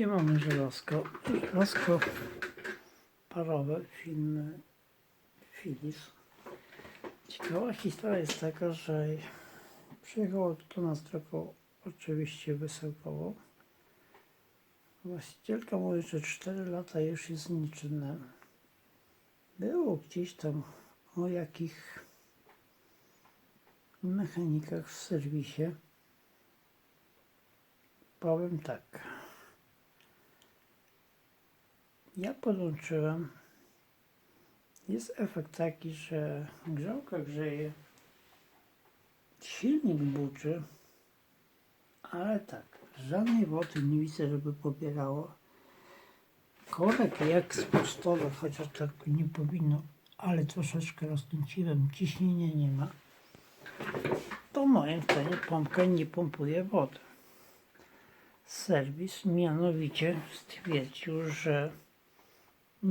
Mamy żelazko. Żelazko parowe firmy Philips. Ciekawa historia jest taka, że przyjechało do nas drogą oczywiście wysyłkową. Właścicielka mówi, że 4 lata już jest nieczynne. Było gdzieś tam o jakich mechanikach w serwisie. Powiem tak. Ja podłączyłem. Jest efekt taki, że grzałka grzeje, silnik buczy, ale tak, żadnej wody nie widzę, żeby pobierało. Korek jak sprostowy, chociaż tak nie powinno, ale troszeczkę rozkręciłem, ciśnienia nie ma. To moim zdaniem pompka nie pompuje wody. Serwis mianowicie stwierdził, że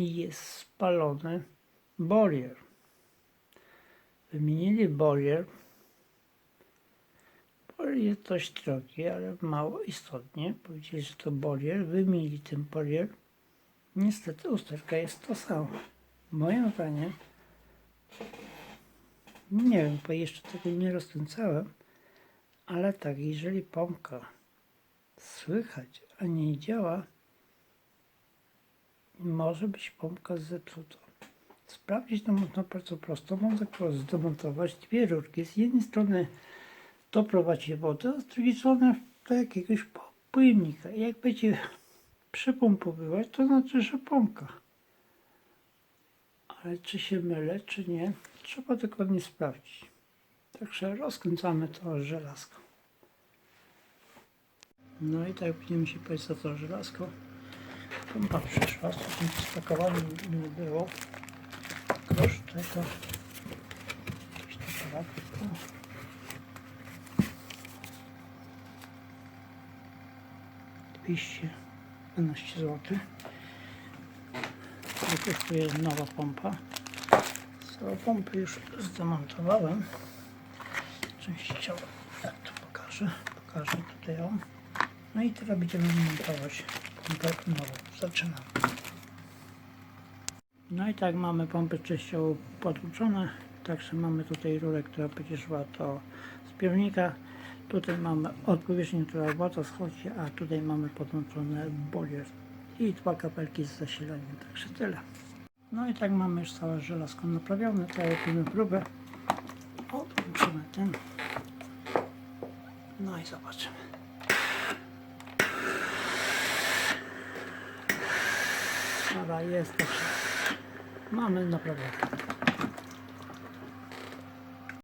jest spalony bolier. Wymienili bolier. Bolier jest dość drogi, ale mało istotnie. Powiedzieli, że to bolier. Wymienili ten bolier. Niestety usterka jest to samo. Moim zdaniem nie wiem, bo jeszcze tego nie rozkręcałem, ale tak, jeżeli pompka słychać, a nie działa, może być pompka zepsuta. Sprawdzić to można bardzo prosto. Można zdemontować dwie rurki. Z jednej strony doprowadzić wodę, a z drugiej strony do jakiegoś po- pojemnika. I jak będzie przypompowywać, to znaczy, że pompka. Ale czy się mylę, czy nie, trzeba dokładnie sprawdzić. Także rozkręcamy to żelazko. No i tak będziemy się za to żelazko. Pompa przyszła, z tym spakowanie nie było. Grosz tego. Jakiś. O. Dwieście 12 zł. Kosztuje nowa pompa. Całą pompę już zdemontowałem. Częściowo. Jak to pokażę? Pokażę tutaj ją. No i teraz będziemy montować Zaczynamy. No i tak mamy pompę częściowo podłączone. Także mamy tutaj rurę, która będzie szła do zbiornika. Tutaj mamy odpowietrznię, która woda schodzi, a tutaj mamy podłączone bolier i dwa kapelki z zasilaniem. Także tyle. No i tak mamy już całe żelazko naprawione. Teraz robimy próbę. Odłączymy ten. No i zobaczymy. Dobra, jest. Mamy naprawione.